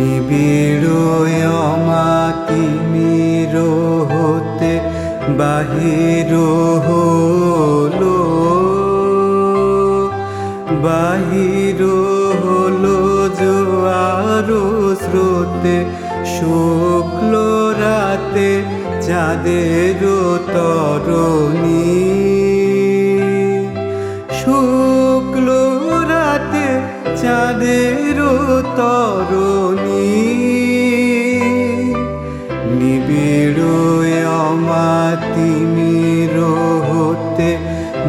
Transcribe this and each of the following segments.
নিবিড় অমাতি মির হতে, বাহির হলো বাহির হলো জোয়ারো স্রোতে, শুক্ল রাতে চাঁদের তরণী। শুক্ল রাতে চাঁদের তরণী।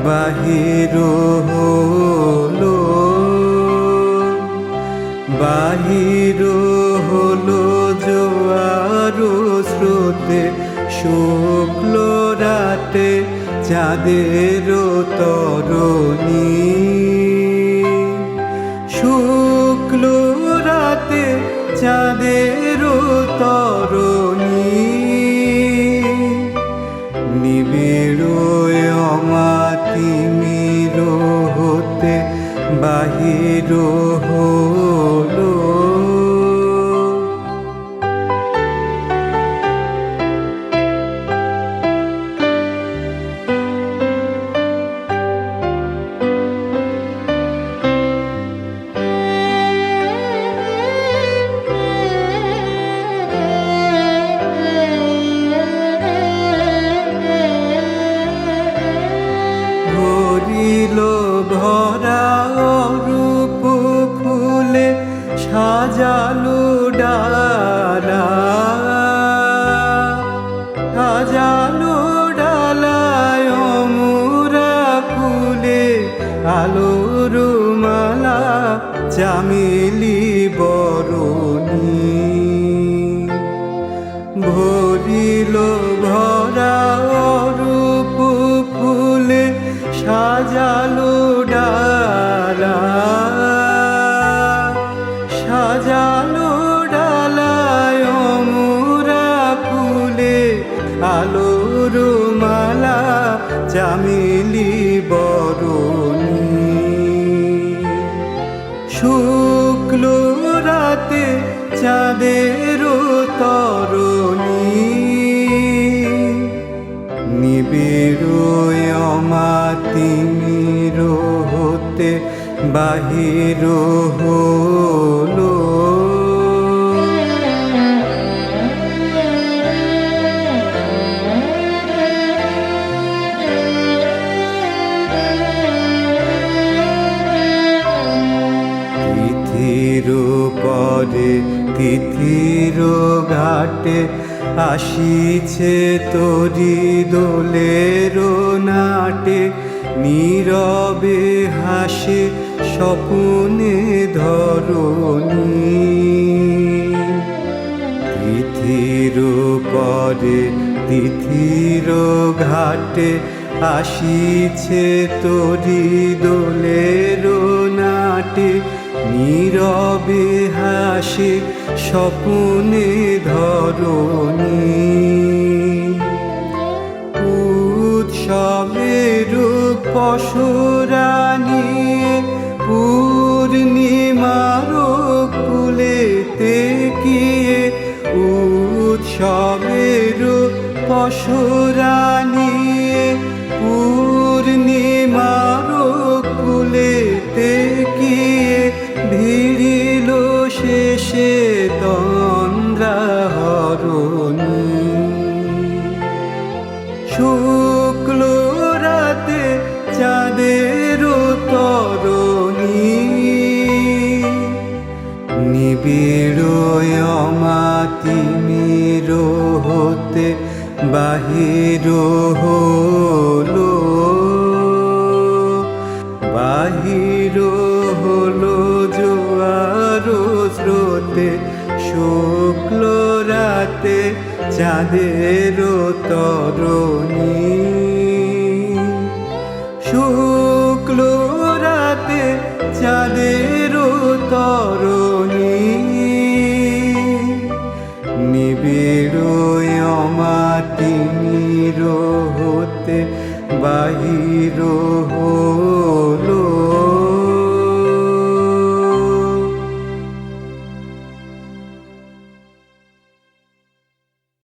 বাহির হলো বাহির হলো জোয়ার স্রোতে, শুক্ল রাতে চাঁদের তরণী। শুক্ল রাতে চাঁদের তরণী, নিবিড় হতে বাহির ভরা রূপ ফুলে সাজালো ডালা। সাজালো ডালায় মুরা ফুলে আলোর মালা চামেলি মালা চামেলি বরণী। শুক্ল রাতে চাঁদের তরণী। নিবিড় অমাতিমির হতে বাহির হলো। ঘাটে আসিছে তরি দোলের নাটে। নীরবে হাসে স্বপনে ধরণী। তিথির পরে তিথির ঘাটে আসিছে তরি দোলের নাটে। নীরবে হাসে স্বপনে ধরণী। উৎসবের পশুরানী পূর্ণিমার কুলেতে গিয়ে উৎসবের পশুরানী। নিবিড় অমাতিমির হতে, বাহির হলো। বাহির হলো জোয়ার স্রোতে, শুক্ল রাতে চাঁদের তরণী। শুক্ল রাতে চাঁদের তরণী। অমাতিমির হতে বাহির হলো